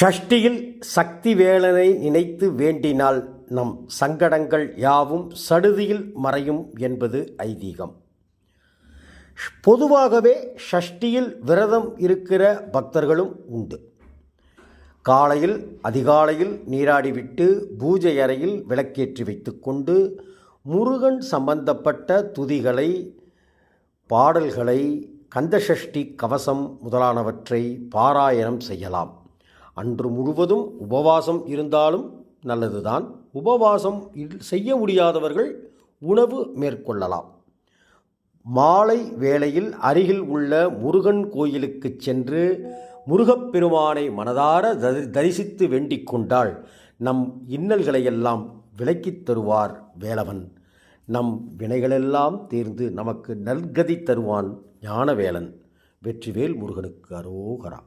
ஷஷ்டியில் சக்தி வேலனை நினைத்து வேண்டினால் நம் சங்கடங்கள் யாவும் சடுதியில் மறையும் என்பது ஐதீகம். பொதுவாகவே ஷஷ்டியில் விரதம் இருக்கிற பக்தர்களும் உண்டு. காலையில் அதிகாலையில் நீராடிவிட்டு பூஜை அறையில் விளக்கேற்றி வைத்துக்கொண்டு முருகன் சம்பந்தப்பட்ட துதிகளை பாடல்களை கந்தசஷ்டி கவசம் முதலானவற்றை பாராயணம் செய்யலாம். அன்று முழுவதும் உபவாசம் இருந்தாலும் நல்லதுதான். உபவாசம் இல்- செய்ய முடியாதவர்கள் உணவு மேற்கொள்ளலாம். மாலை வேளையில் அருகில் உள்ள முருகன் கோயிலுக்குச் சென்று முருகப்பெருமானை மனதார தரி- தரிசித்து வேண்டிக் கொண்டால் நம் இன்னல்களையெல்லாம் விலக்கித் தருவார் வேலவன். நம் வினைகளெல்லாம் தீர்ந்து நமக்கு நல்கதி தருவான் ஞானவேலன். வெற்றிவேல் முருகனுக்கு அரோகரா.